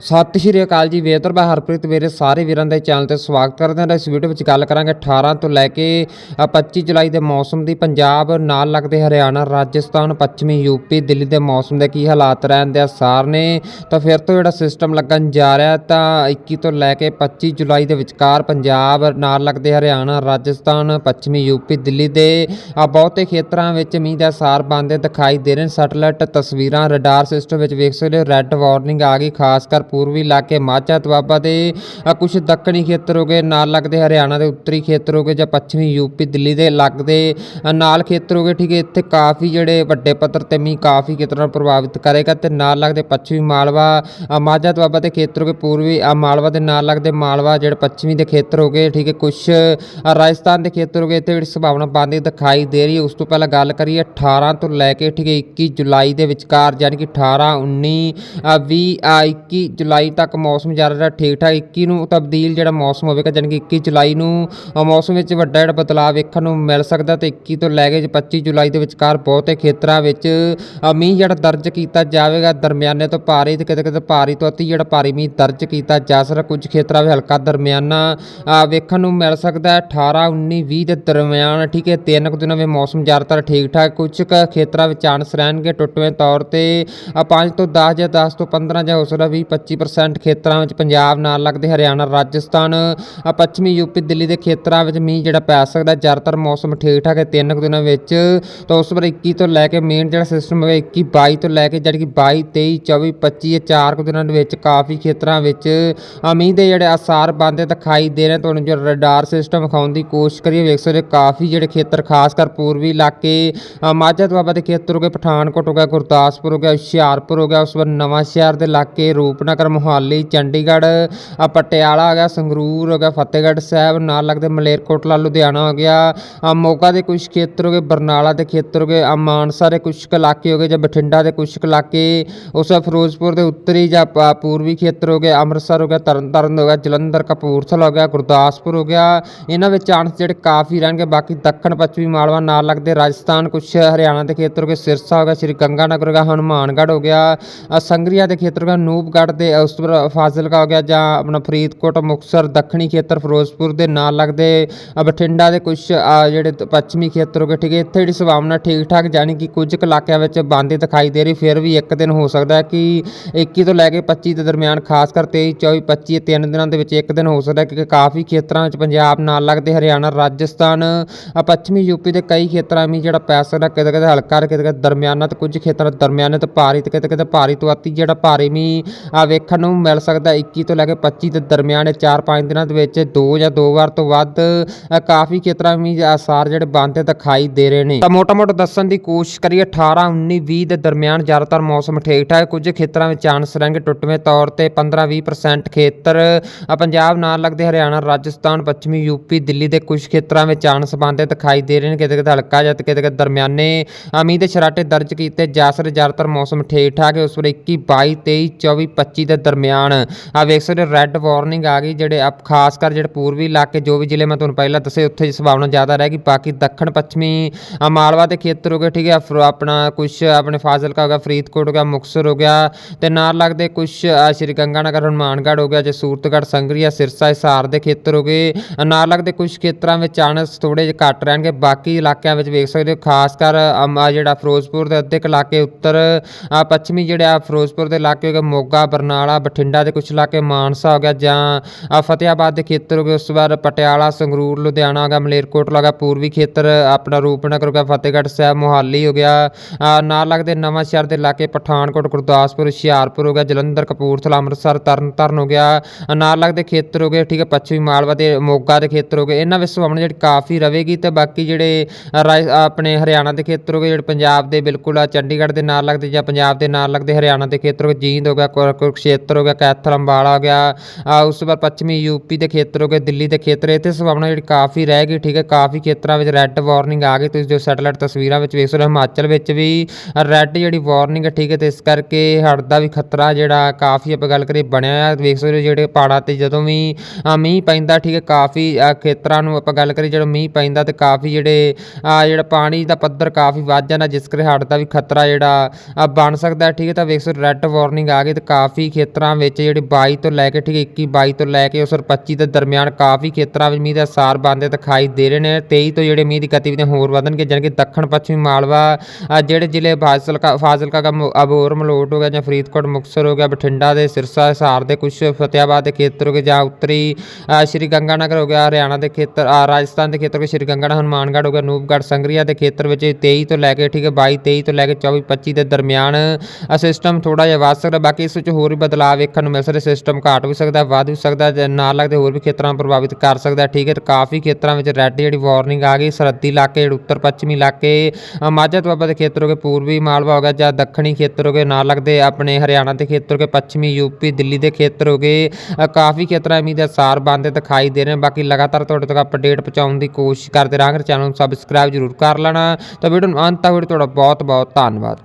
ਸਤਿ ਸ਼੍ਰੀ ਅਕਾਲ ਜੀ ਵੇਦਰ ਮੈਂ ਹਰਪ੍ਰੀਤ ਮੇਰੇ ਸਾਰੇ ਵੀਰਾਂ ਦੇ ਚੈਨਲ ਤੇ ਸਵਾਗਤ ਕਰਦੇ ਹਾਂ। ਇਸ ਵੀਡੀਓ ਵਿੱਚ ਗੱਲ ਕਰਾਂਗੇ 18 ਤੋਂ ਲੈ ਕੇ ਅ, 25 ਜੁਲਾਈ ਦੇ ਮੌਸਮ ਦੀ। ਪੰਜਾਬ ਨਾਲ ਲੱਗਦੇ ਹਰਿਆਣਾ ਰਾਜਸਥਾਨ ਪੱਛਮੀ ਯੂਪੀ ਦਿੱਲੀ ਦੇ ਮੌਸਮ ਦੇ ਕੀ ਹਾਲਾਤ ਰਹਿਣ ਦੇ ਆਸਾਰ ਨੇ। ਤਾਂ ਫਿਰ ਤੋਂ ਜਿਹੜਾ ਸਿਸਟਮ ਲੱਗਣ ਜਾ ਰਿਹਾ ਤਾਂ 21 ਤੋਂ ਲੈ ਕੇ 25 ਜੁਲਾਈ ਦੇ ਵਿਚਕਾਰ ਪੰਜਾਬ ਨਾਲ ਲੱਗਦੇ ਹਰਿਆਣਾ ਰਾਜਸਥਾਨ ਪੱਛਮੀ ਯੂਪੀ ਦਿੱਲੀ ਦੇ ਬਹੁਤੇ ਖੇਤਰਾਂ ਵਿੱਚ ਮੀਂਹ ਦਾ ਆਸਾਰ ਬਣਦੇ ਦਿਖਾਈ ਦੇ ਰਹੇ ਨੇ। ਸੈਟਲਾਈਟ ਤਸਵੀਰਾਂ ਰਡਾਰ ਸਿਸਟਮ ਵਿੱਚ ਵੇਖ ਸਕਦੇ ਹੋ ਰੈੱਡ ਵਾਰਨਿੰਗ ਆ ਗਈ। ਖਾਸ ਕਰ ਪੂਰਬੀ ਇਲਾਕੇ ਮਾਝਾ ਦੁਆਬਾ ਦੇ ਕੁਝ ਦੱਖਣੀ ਖੇਤਰ ਹੋ ਗਏ ਨਾਲ ਲੱਗਦੇ ਹਰਿਆਣਾ ਦੇ ਉੱਤਰੀ ਖੇਤਰ ਹੋ ਗਏ ਜਾਂ ਪੱਛਮੀ ਯੂਪੀ ਦਿੱਲੀ ਦੇ ਲੱਗਦੇ ਨਾਲ ਖੇਤਰ ਹੋ ਗਏ ਠੀਕ ਹੈ ਇੱਥੇ ਕਾਫੀ ਜਿਹੜੇ ਵੱਡੇ ਪੱਧਰ ਤੇ ਮੀਂਹ ਕਾਫੀ ਖੇਤਰਾਂ ਨੂੰ ਪ੍ਰਭਾਵਿਤ ਕਰੇਗਾ ਤੇ ਨਾਲ ਲੱਗਦੇ ਪੱਛਮੀ ਮਾਲਵਾ ਮਾਝਾ ਦੁਆਬਾ ਦੇ ਖੇਤਰ ਹੋ ਗਏ ਪੂਰਬੀ ਮਾਲਵਾ ਦੇ ਨਾਲ ਲੱਗਦੇ ਮਾਲਵਾ ਜਿਹੜੇ ਪੱਛਮੀ ਦੇ ਖੇਤਰ ਹੋ ਗਏ ਠੀਕ ਹੈ ਕੁਝ ਰਾਜਸਥਾਨ ਦੇ ਖੇਤਰ ਹੋ ਗਏ ਇੱਥੇ ਜਿਹੜੀ ਸੰਭਾਵਨਾ ਬਣਦੀ ਦਿਖਾਈ ਦੇ ਰਹੀ ਹੈ ਉਸ ਤੋਂ ਪਹਿਲਾਂ ਗੱਲ ਕਰੀਏ 18 ਤੋਂ ਲੈ ਕੇ ਠੀਕ ਹੈ 21 ਜੁਲਾਈ ਦੇ ਵਿਚਕਾਰ ਯਾਨੀ ਕਿ 18 19 ਅ, 20 21 ਜੁਲਾਈ ਤੱਕ ਮੌਸਮ ਜ਼ਿਆਦਾ ਠੀਕ ਠਾਕ 21 ਨੂੰ ਤਬਦੀਲ ਜਿਹੜਾ ਮੌਸਮ ਹੋਵੇਗਾ ਯਾਨੀ ਕਿ 21 ਜੁਲਾਈ ਨੂੰ ਮੌਸਮ ਵਿੱਚ ਵੱਡਾ ਜਿਹੜਾ ਬਦਲਾਅ ਵੇਖਣ ਨੂੰ ਮਿਲ ਸਕਦਾ ਤੇ 21 ਤੋਂ ਲੈ ਕੇ 25 ਜੁਲਾਈ ਦੇ ਵਿਚਕਾਰ ਬਹੁਤੇ ਖੇਤਰਾਂ ਵਿੱਚ ਮੀਂਹ ਜਿਹੜਾ ਦਰਜ ਕੀਤਾ ਜਾਵੇਗਾ, ਦਰਮਿਆਨੇ ਤੋਂ ਭਾਰੀ ਤੇ ਕਿਤੇ ਕਿਤੇ ਭਾਰੀ ਤੋਂ ਅਤੀ ਜਿਹੜਾ ਭਾਰੀ ਮੀਂਹ ਦਰਜ ਕੀਤਾ ਜਾ ਸਕਦਾ, ਕੁਝ ਖੇਤਰਾਂ ਵਿੱਚ ਹਲਕਾ ਦਰਮਿਆਨਾ ਵੇਖਣ ਨੂੰ ਮਿਲ ਸਕਦਾ ਹੈ 18 19 20 ਦੇ ਦਰਮਿਆਨ, ਠੀਕ ਹੈ, ਤਿੰਨ ਕੁ ਦਿਨਾਂ ਵਿੱਚ ਮੌਸਮ ਜ਼ਿਆਦਾਤਰ ਠੀਕ ਠਾਕ, ਕੁਝ ਕੁ ਖੇਤਰਾਂ ਵਿੱਚ ਚਾਂਸ ਰਹਿਣਗੇ, ਟੁੱਟਵੇਂ ਤੌਰ ਤੇ 5 ਤੋਂ 10 ਜਾਂ 10 ਤੋਂ 15 ਜਾਂ ਹੋ ਸਕਦਾ 20 25% ਖੇਤਰਾਂ ਵਿੱਚ ਪੰਜਾਬ ਨਾਲ ਲੱਗਦੇ ਹਰਿਆਣਾ, ਰਾਜਸਥਾਨ ਪੱਛਮੀ ਯੂਪੀ ਦਿੱਲੀ ਦੇ ਖੇਤਰਾਂ ਵਿੱਚ ਮੀਂਹ ਜਿਹੜਾ ਪੈ ਸਕਦਾ, ਜ਼ਿਆਦਾਤਰ ਮੌਸਮ ਠੀਕ ਠਾਕ ਹੈ ਤਿੰਨ ਕੁ ਦਿਨਾਂ ਵਿੱਚ। ਤਾਂ ਉਸ ਵਾਰ 21 ਤੋਂ ਲੈ ਕੇ ਮੇਨ ਜਿਹੜਾ ਸਿਸਟਮ ਹੈ 21 22 ਤੋਂ ਲੈ ਕੇ ਜਿਹੜੀ ਕਿ 22 23 24 25 ਇਹ ਚਾਰ ਕੁ ਦਿਨਾਂ ਦੇ ਵਿੱਚ ਕਾਫੀ ਖੇਤਰਾਂ ਵਿੱਚ ਮੀਂਹ ਦੇ ਜਿਹੜੇ ਆਸਾਰ ਬਣਦੇ ਦਿਖਾਈ ਦੇ ਰਹੇ ਤੁਹਾਨੂੰ ਜੋ ਰਡਾਰ ਸਿਸਟਮ ਵਿਖਾਉਣ ਦੀ ਕੋਸ਼ਿਸ਼ ਕਰੀਏ, ਵੇਖ ਸਕਦੇ ਹੋ ਕਾਫੀ ਜਿਹੜੇ ਖੇਤਰ, ਖਾਸ ਕਰ ਪੂਰਬੀ ਇਲਾਕੇ ਮਾਝਾ ਦੁਆਬਾ ਦੇ ਖੇਤਰ ਹੋ ਗਏ, ਪਠਾਨਕੋਟ ਹੋ ਗਿਆ, ਗੁਰਦਾਸਪੁਰ ਹੋ ਗਿਆ, ਹੁਸ਼ਿਆਰਪੁਰ ਹੋ ਗਿਆ, ਉਸ ਵਾਰ ਨਵਾਂ ਸ਼ਹਿਰ ਦੇ ਇਲਾਕੇ, ਰੂਪਨਗਰ ਮੋਹਾਲੀ ਚੰਡੀਗੜ੍ਹ ਪਟਿਆਲਾ ਹੋ ਗਿਆ ਸੰਗਰੂਰ ਹੋ ਗਿਆ ਫਤਿਹਗੜ੍ਹ ਸਾਹਿਬ ਨਾਲ ਲੱਗਦੇ ਮਲੇਰਕੋਟਲਾ ਲੁਧਿਆਣਾ ਹੋ ਗਿਆ। ਮੋਗਾ ਦੇ ਕੁਝ ਖੇਤਰ ਹੋ ਗਏ ਬਰਨਾਲਾ ਦੇ ਖੇਤਰ ਹੋ ਗਏ ਮਾਨਸਾ ਦੇ ਕੁਝ ਕੁ ਇਲਾਕੇ ਹੋ ਗਏ ਜਾਂ ਬਠਿੰਡਾ ਦੇ ਕੁਝ ਕੁ ਇਲਾਕੇ ਉਸ ਫਿਰੋਜ਼ਪੁਰ ਦੇ ਉੱਤਰੀ ਜਾਂ ਪੂਰਬੀ ਖੇਤਰ ਹੋ ਗਏ ਅੰਮ੍ਰਿਤਸਰ ਹੋ ਗਿਆ ਤਰਨਤਾਰਨ ਹੋ ਗਿਆ ਜਲੰਧਰ ਕਪੂਰਥਲਾ ਹੋ ਗਿਆ ਗੁਰਦਾਸਪੁਰ ਹੋ ਗਿਆ। ਇਹਨਾਂ ਵਿੱਚ ਚਾਂਸ ਜਿਹੜੇ ਕਾਫੀ ਰਹਿਣਗੇ ਬਾਕੀ ਦੱਖਣ ਪੱਛਮੀ ਮਾਲਵਾ ਨਾਲ ਲੱਗਦੇ ਰਾਜਸਥਾਨ ਕੁਝ ਹਰਿਆਣਾ ਦੇ ਖੇਤਰ ਹੋ ਗਏ ਸਿਰਸਾ ਹੋ ਗਿਆ ਸ਼੍ਰੀ ਗੰਗਾਨਗਰ ਹੋ ਗਿਆ ਹਨੂਮਾਨਗੜ੍ਹ ਹੋ ਗਿਆ ਅ, ਸੰਗਰੀਆ ਦੇ ਖੇਤਰ ਹੋ ਗਿਆ ਨੂਪਗੜ੍ਹ ਦੇ ਉਸ ਤੋਂ ਬਾਅਦ ਫਾਜ਼ਿਲਕਾ ਹੋ ਗਿਆ ਜਾਂ ਆਪਣਾ ਫਰੀਦਕੋਟ ਮੁਕਤਸਰ ਦੱਖਣੀ ਖੇਤਰ ਫਿਰੋਜ਼ਪੁਰ ਦੇ ਨਾਲ ਲੱਗਦੇ ਬਠਿੰਡਾ ਦੇ ਕੁਝ ਜਿਹੜੇ ਪੱਛਮੀ ਖੇਤਰ ਹੋ ਗਏ ਠੀਕ ਹੈ ਇੱਥੇ ਜਿਹੜੀ ਸੰਭਾਵਨਾ ਠੀਕ ਠਾਕ ਜਾਣੀ ਕਿ ਕੁਝ ਕੁ ਇਲਾਕਿਆਂ ਵਿੱਚ ਬੰਦੇ ਦਿਖਾਈ ਦੇ ਰਹੀ ਫਿਰ ਵੀ ਇੱਕ ਦਿਨ ਹੋ ਸਕਦਾ ਹੈ ਕਿ 21 ਤੋਂ ਲੈ ਕੇ 25 ਦੇ ਦਰਮਿਆਨ ਖਾਸ ਕਰ 23 24 25 ਤਿੰਨ ਦਿਨਾਂ ਦੇ ਵਿੱਚ ਇੱਕ ਦਿਨ ਹੋ ਸਕਦਾ ਹੈ ਕਿਉਂਕਿ ਕਾਫੀ ਖੇਤਰਾਂ ਵਿੱਚ ਪੰਜਾਬ ਨਾਲ ਲੱਗਦੇ ਹਰਿਆਣਾ ਰਾਜਸਥਾਨ ਅ, ਪੱਛਮੀ ਯੂਪੀ ਦੇ ਕਈ ਖੇਤਰਾਂ ਵਿੱਚ ਜਿਹੜਾ ਪੈ ਸਕਦਾ ਕਿਤੇ ਕਿਤੇ ਹਲਕਾ ਤੇ ਕਿਤੇ ਕਿਤੇ ਦਰਮਿਆਨਾ ਤੇ ਕੁਝ ਖੇਤਰਾਂ ਦਰਮਿਆਨੇ ਤੇ ਭਾਰੀ ਤੇ ਕਿਤੇ ਕਿਤੇ ਭਾਰੀ ਤੋਂ ਅਤੀ ਜਿਹੜਾ ਭਾਰੀ ਮੀਂਹ ਵੇਖਣ ਨੂੰ ਮਿਲ ਸਕਦਾ। 21 ਤੋਂ ਲੈ ਕੇ 25 ਦੇ ਦਰਮਿਆਨ 4-5 ਦਿਨਾਂ ਦੇ ਵਿੱਚ ਦੋ ਜਾਂ ਦੋ ਵਾਰ ਤੋਂ ਵੱਧ ਕਾਫੀ ਖੇਤਰਾਂ ਵਿੱਚ ਆਸਾਰ ਜਿਹੜੇ ਬਣਦੇ ਦਿਖਾਈ ਦੇ ਰਹੇ ਨੇ। ਤਾਂ ਮੋਟਾ-ਮੋਟਾ ਦੱਸਣ ਦੀ ਕੋਸ਼ਿਸ਼ ਕਰੀਏ 18 19 20 ਦੇ ਦਰਮਿਆਨ ਜ਼ਿਆਦਾਤਰ ਮੌਸਮ ਠੀਕ ਠਾਕ ਕੁਝ ਖੇਤਰਾਂ ਵਿੱਚ ਚਾਂਸ ਰਹਿਣਗੇ ਟੁੱਟਵੇਂ ਤੌਰ ਤੇ 15-20% ਖੇਤਰ ਪੰਜਾਬ ਨਾਲ ਲੱਗਦੇ ਹਰਿਆਣਾ, ਰਾਜਸਥਾਨ, ਪੱਛਮੀ ਯੂਪੀ ਦਿੱਲੀ ਦੇ ਕੁਝ ਖੇਤਰਾਂ ਵਿੱਚ ਚਾਂਸ ਬਣਦੇ ਦਿਖਾਈ ਦੇ ਰਹੇ ਨੇ। ਕਿਤੇ ਕਿਤੇ ਹਲਕਾ ਜਾਂ ਕਿਤੇ ਕਿਤੇ ਦਰਮਿਆਨੇ ਅਮੀਦ ਸਰਾਟੇ ਦਰਜ ਕੀਤੇ ਜਾ ਸਕਦੇ ਜ਼ਿਆਦਾਤਰ ਮੌਸਮ ਠੀਕ ਠਾਕ ਹੈ। ਉਸ ਵੇਲੇ 21 22 23 24 25 ਦੇ ਦਰਮਿਆਨ। ਆ ਵੇਖ ਸਕਦੇ ਰੈੱਡ ਵਾਰਨਿੰਗ ਆ ਗਈ ਜਿਹੜੇ ਆਪ ਖਾਸ ਕਰ ਜਿਹੜੇ ਪੂਰਬੀ ਇਲਾਕੇ ਜੋ ਵੀ ਜ਼ਿਲ੍ਹੇ ਮੈਂ ਤੁਹਾਨੂੰ ਪਹਿਲਾਂ ਦੱਸੇ ਉੱਥੇ ਦੀ ਸੰਭਾਵਨਾ ਜ਼ਿਆਦਾ ਰਹੇਗੀ ਬਾਕੀ ਦੱਖਣ ਪੱਛਮੀ ਅ, ਮਾਲਵਾ ਦੇ ਖੇਤਰ ਹੋ ਗਏ ਠੀਕ ਹੈ ਫਿਰ ਆਪਣਾ ਕੁਝ ਆਪਣੇ ਫਾਜ਼ਿਲਕਾ ਹੋ ਗਿਆ ਫਰੀਦਕੋਟ ਹੋ ਗਿਆ ਮੁਕਤਸਰ ਹੋ ਗਿਆ ਤੇ ਨਾਲ ਲੱਗਦੇ ਕੁਝ ਸ਼੍ਰੀ ਗੰਗਾਨਗਰ ਹਨੂਮਾਨਗੜ੍ਹ ਹੋ ਗਿਆ ਜੇ ਸੂਰਤਗੜ੍ਹ ਸੰਗਰੀਆ ਸਿਰਸਾ ਹਿਸਾਰ ਦੇ ਖੇਤਰ ਹੋ ਗਏ। ਨਾਲ ਲੱਗਦੇ ਕੁਝ ਖੇਤਰਾਂ ਵਿੱਚ ਚਾਂਸ ਥੋੜੇ ਜਿਹੇ ਘੱਟ ਰਹਿਣਗੇ। ਬਾਕੀ ਇਲਾਕਿਆਂ ਵਿੱਚ ਵੇਖ ਸਕਦੇ ਹੋ ਖਾਸ ਕਰ ਜਿਹੜਾ ਫਿਰੋਜ਼ਪੁਰ ਦੇ ਅੱਧੇ ਕੁ ਇਲਾਕੇ ਉੱਤਰ ਪੱਛਮੀ ਜਿਹੜੇ ਆ ਫਿਰੋਜ਼ਪੁਰ ਦੇ ਇਲਾਕੇ ਹੋ ਗਏ ਮੋਗਾ ਬਰਨਾਲਾ ਬਠਿੰਡਾ ਦੇ ਕੁਝ ਇਲਾਕੇ ਮਾਨਸਾ ਹੋ ਗਿਆ ਜਾਂ ਅ, ਫਤਿਆਬਾਦ ਦੇ ਖੇਤਰ ਹੋ ਗਏ ਉਸ ਤੋਂ ਬਾਅਦ ਪਟਿਆਲਾ ਸੰਗਰੂਰ ਲੁਧਿਆਣਾ ਹੋ ਗਿਆ ਮਲੇਰਕੋਟਲਾ ਹੋ ਗਿਆ ਪੂਰਬੀ ਖੇਤਰ ਆਪਣਾ ਰੂਪਨਗਰ ਹੋ ਗਿਆ ਫਤਿਹਗੜ੍ਹ ਸਾਹਿਬ ਮੋਹਾਲੀ ਹੋ ਗਿਆ ਨਾਲ ਲੱਗਦੇ ਨਵਾਂ ਸ਼ਹਿਰ ਦੇ ਇਲਾਕੇ ਪਠਾਨਕੋਟ ਗੁਰਦਾਸਪੁਰ ਹੁਸ਼ਿਆਰਪੁਰ ਹੋ ਗਿਆ ਜਲੰਧਰ ਕਪੂਰਥਲਾ ਅੰਮ੍ਰਿਤਸਰ ਤਰਨਤਾਰਨ ਹੋ ਗਿਆ ਨਾਲ ਲੱਗਦੇ ਖੇਤਰ ਹੋ ਗਏ ਠੀਕ ਹੈ ਪੱਛਮੀ ਮਾਲਵਾ ਦੇ ਮੋਗਾ ਦੇ ਖੇਤਰ ਹੋ ਗਏ ਇਹਨਾਂ ਵਿੱਚ ਸੁਭਾਵਨਾ ਜਿਹੜੀ ਕਾਫੀ ਰਹੇਗੀ ਤੇ ਬਾਕੀ ਜਿਹੜੇ ਅ, ਆਪਣੇ ਹਰਿਆਣਾ ਦੇ ਖੇਤਰ ਹੋ ਗਏ ਜਿਹੜੇ ਪੰਜਾਬ ਦੇ ਬਿਲਕੁਲ ਆ ਚੰਡੀਗੜ੍ਹ ਦੇ ਨਾਲ ਲੱਗਦੇ ਜਾਂ ਪੰਜਾਬ ਦੇ ਨਾਲ ਲੱਗਦੇ ਹਰਿਆਣਾ ਦੇ ਖੇਤਰ ਹੋ ਗਏ ਜੀਂਦ ਹੋ ਗਿਆ ਕੁਰ- ਕੁਰੂਕਸ਼ੇਤਰ ਹੋ ਗਿਆ ਕੈਥਲ ਅੰਬਾਲਾ ਹੋ ਗਿਆ ਉਸ ਤੋਂ ਬਾਅਦ ਪੱਛਮੀ ਯੂਪੀ ਦੇ ਖੇਤਰ ਹੋ ਗਏ ਦਿੱਲੀ ਦੇ ਖੇਤਰ ਇੱਥੇ ਸੰਭਾਵਨਾ ਜਿਹੜੀ ਕਾਫੀ ਰਹਿ ਗਈ ਠੀਕ ਹੈ ਕਾਫੀ ਖੇਤਰਾਂ ਵਿੱਚ ਰੈੱਡ ਵਾਰਨਿੰਗ ਆ ਗਈ ਤੁਸੀਂ ਜੋ ਸੈਟਲਾਈਟ ਤਸਵੀਰਾਂ ਵਿੱਚ ਵੇਖ ਸਕਦੇ ਹੋ ਹਿਮਾਚਲ ਵਿੱਚ ਵੀ ਰੈੱਡ ਜਿਹੜੀ ਵਾਰਨਿੰਗ ਹੈ ਠੀਕ ਹੈ ਤੇ ਇਸ ਕਰਕੇ ਹੜ੍ਹ ਦਾ ਵੀ ਖਤਰਾ ਜਿਹੜਾ ਕਾਫੀ ਆਪਾਂ ਗੱਲ ਕਰੀਏ ਬਣਿਆ ਆ ਵੇਖ ਸਕਦੇ ਹੋ ਜਿਹੜੇ ਪਹਾੜਾਂ ਤੇ ਜਦੋਂ ਵੀ ਮੀਂਹ ਪੈਂਦਾ ਠੀਕ ਹੈ ਕਾਫੀ ਖੇਤਰਾਂ ਨੂੰ ਆਪਾਂ ਗੱਲ ਕਰੀਏ ਜਦੋਂ ਮੀਂਹ ਪੈਂਦਾ ਤੇ ਕਾਫੀ ਜਿਹੜੇ ਜਿਹੜਾ ਪਾਣੀ ਦਾ ਪੱਧਰ ਕਾਫੀ ਵੱਧ ਜਾਂਦਾ ਜਿਸ ਕਰਕੇ ਹੜ੍ਹ ਦਾ ਵੀ ਖਤਰਾ ਜਿਹੜਾ ਬਣ ਸਕਦਾ ਠੀਕ ਹੈ ਤਾਂ ਵੇਖ ਸਕਦੇ ਰੈੱਡ ਵਾਰਨਿੰਗ ਆ ਗਈ ਤੇ ਕਾਫੀ ਕਈ ਖੇਤਰਾਂ ਵਿੱਚ ਜਿਹੜੇ 22 ਤੋਂ ਲੈ ਕੇ, ਠੀਕ 21 22 ਤੋਂ ਲੈ ਕੇ ਉਸ 25 ਦੇ ਦਰਮਿਆਨ ਕਾਫੀ ਖੇਤਰਾਂ ਵਿੱਚ ਮੀਂਹ ਦਾ ਸਾਰ ਬਣਦੇ ਦਿਖਾਈ ਦੇ ਰਹੇ ਨੇ। 23 ਤੋਂ ਜਿਹੜੇ ਮੀਂਹ ਦੀ ਗਤੀਵਿਧੀਆਂ ਹੋਰ ਵਧਣਗੇ ਜਾਣੀ ਕਿ ਦੱਖਣ ਪੱਛਮੀ ਮਾਲਵਾ ਜਿਹੜੇ ਜ਼ਿਲ੍ਹੇ ਫਾਜ਼ਿਲਕਾ ਫਾਜ਼ਿਲਕਾ ਦਾ ਮਲੋਟ ਹੋ ਗਿਆ ਜਾਂ ਫਰੀਦਕੋਟ, ਮੁਕਤਸਰ ਹੋ ਗਿਆ, ਬਠਿੰਡਾ ਦੇ ਸਿਰਸਾ, ਹਿਸਾਰ ਦੇ ਕੁਝ ਫਤਿਆਬਾਦ ਦੇ ਖੇਤਰ ਹੋ ਗਏ ਜਾਂ ਉੱਤਰੀ ਸ਼੍ਰੀ ਗੰਗਾਨਗਰ ਹੋ ਗਿਆ, ਹਰਿਆਣਾ ਦੇ ਖੇਤਰ ਰਾਜਸਥਾਨ ਦੇ ਖੇਤਰ ਵਿੱਚ ਸ਼੍ਰੀ ਗੰਗਾਨਗਰ ਹਨੂਮਾਨਗੜ੍ਹ ਹੋ ਗਿਆ, ਨੂਪਗੜ੍ਹ, ਸੰਗਰੀਆ ਦੇ ਖੇਤਰ ਵਿੱਚ 23 ਤੋਂ ਲੈ ਕੇ, ਠੀਕ ਹੈ 22 23 ਤੋਂ ਲੈ ਕੇ 24 25 ਦੇ ਦਰਮਿਆਨ ਸਿਸਟਮ ਥੋੜਾ ਜਿਹਾ ਵੱਧ ਸਕਦਾ, ਬਾਕੀ ਇਸ ਵਿੱਚ ਹੋਰ ਬਦਲਾਅ ਵੇਖਣ ਨੂੰ ਮਿਲ ਸਕਦੇ ਸਿਸਟਮ ਘਟ ਵੀ ਸਕਦਾ, ਵੱਧ ਵੀ ਸਕਦਾ ਜੇ ਨਾਲ ਲੱਗਦੇ ਹੋਰ ਵੀ ਖੇਤਰਾਂ ਨੂੰ ਪ੍ਰਭਾਵਿਤ ਕਰ ਸਕਦਾ। ਠੀਕ ਹੈ ਤੇ ਕਾਫੀ ਖੇਤਰਾਂ ਵਿੱਚ ਰੈੱਡ ਜਿਹੜੀ ਵਾਰਨਿੰਗ ਆ ਗਈ, ਸਰਹੱਦੀ ਇਲਾਕੇ, ਜਿਹੜੇ ਉੱਤਰ ਪੱਛਮੀ ਇਲਾਕੇ ਮਾਝਾ ਦੁਆਬਾ ਦੇ ਖੇਤਰ ਹੋ ਗਏ, ਪੂਰਬੀ ਮਾਲਵਾ ਹੋ ਗਿਆ ਜਾਂ ਦੱਖਣੀ ਖੇਤਰ ਹੋ ਗਏ, ਨਾਲ ਲੱਗਦੇ ਆਪਣੇ ਹਰਿਆਣਾ ਦੇ ਖੇਤਰ ਹੋ ਗਏ, ਪੱਛਮੀ ਯੂਪੀ, ਦਿੱਲੀ ਦੇ ਖੇਤਰ ਹੋ ਗਏ ਕਾਫੀ ਖੇਤਰਾਂ ਮੀਂਹ ਦੇ ਸਾਰ ਬਣਦੇ ਦਿਖਾਈ ਦੇ ਰਹੇ ਬਾਕੀ ਲਗਾਤਾਰ ਤੁਹਾਡੇ ਤੱਕ ਅਪਡੇਟ ਪਹੁੰਚਾਉਣ ਦੀ ਕੋਸ਼ਿਸ਼ ਕਰਦੇ ਰਹਾਂਗੇ ਚੈਨਲ ਨੂੰ ਸਬਸਕ੍ਰਾਈਬ ਜ਼ਰੂਰ ਕਰ ਲੈਣਾ। ਤਾਂ ਵੀਡੀਓ ਨੂੰ ਅੰਤ ਤੱਕ ਵੀਡੀਓ ਤੁਹਾਡਾ ਬਹੁਤ ਬਹੁਤ ਧੰਨਵਾਦ।